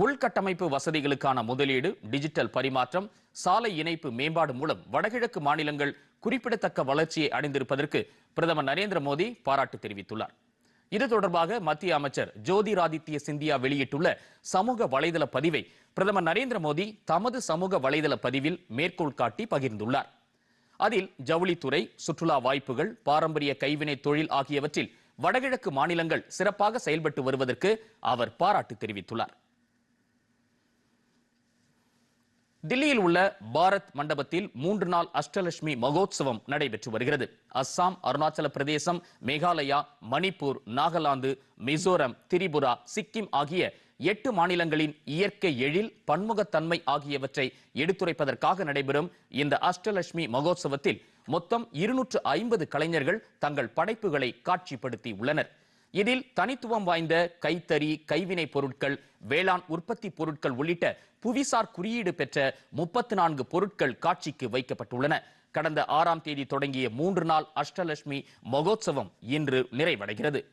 உள்கட்டமைப்பு வசதிகளுக்கான முதலீடு டிஜிட்டல் பரிமாற்றம் சாலை இணைப்பு மேம்பாடு மூலம் வடகிழக்கு மாநிலங்கள் குறிப்பிடத்தக்க வளர்ச்சியை அடைந்திருப்பதற்கு பிரதமர் நரேந்திர மோடி பாராட்டு தெரிவித்துள்ளார். இது தொடர்பாக மத்திய அமைச்சர் ஜோதிராதித்ய சிந்தியா வெளியிட்டுள்ள சமூக வலைதள பதிவை பிரதமர் நரேந்திர மோடி தமது சமூக வலைதள பதிவில் மேற்கோள் காட்டி பகிர்ந்துள்ளார். அதில் ஜவுளித்துறை சுற்றுலா வாய்ப்புகள் பாரம்பரிய கைவினை தொழில் ஆகியவற்றில் வடகிழக்கு மாநிலங்கள் சிறப்பாக செயல்பட்டு வருவதற்கு அவர் பாராட்டு தெரிவித்துள்ளார். தில்லியில் உள்ள பாரத் மண்டபத்தில் மூன்று நாள் அஷ்டலட்சுமி மகோத்சவம் நடைபெற்று வருகிறது. அஸ்ஸாம் அருணாச்சல பிரதேசம் மேகாலயா மணிப்பூர் நாகாலாந்து மிசோரம் திரிபுரா சிக்கிம் ஆகிய எட்டு மாநிலங்களின் இயற்கை எழில் பன்முகத்தன்மை ஆகியவற்றை எடுத்துரைப்பதற்காக நடைபெறும் இந்த அஷ்டலட்சுமி மகோத்சவத்தில் மொத்தம் இருநூற்று ஐம்பது கலைஞர்கள் தங்கள் படைப்புகளை காட்சிப்படுத்தி உள்ளனர் இதில் தனித்துவம் வாய்ந்த கைத்தறி கைவினை பொருட்கள் வேளாண் உற்பத்தி பொருட்கள் உள்ளிட்ட புவிசார் குறியீடு பெற்ற முப்பத்து நான்கு பொருட்கள் காட்சிக்கு வைக்கப்பட்டுள்ளன. கடந்த ஆறாம் தேதி தொடங்கிய மூன்று நாள் அஷ்டலட்சுமி மகோத்சவம் இன்று நிறைவடைகிறது.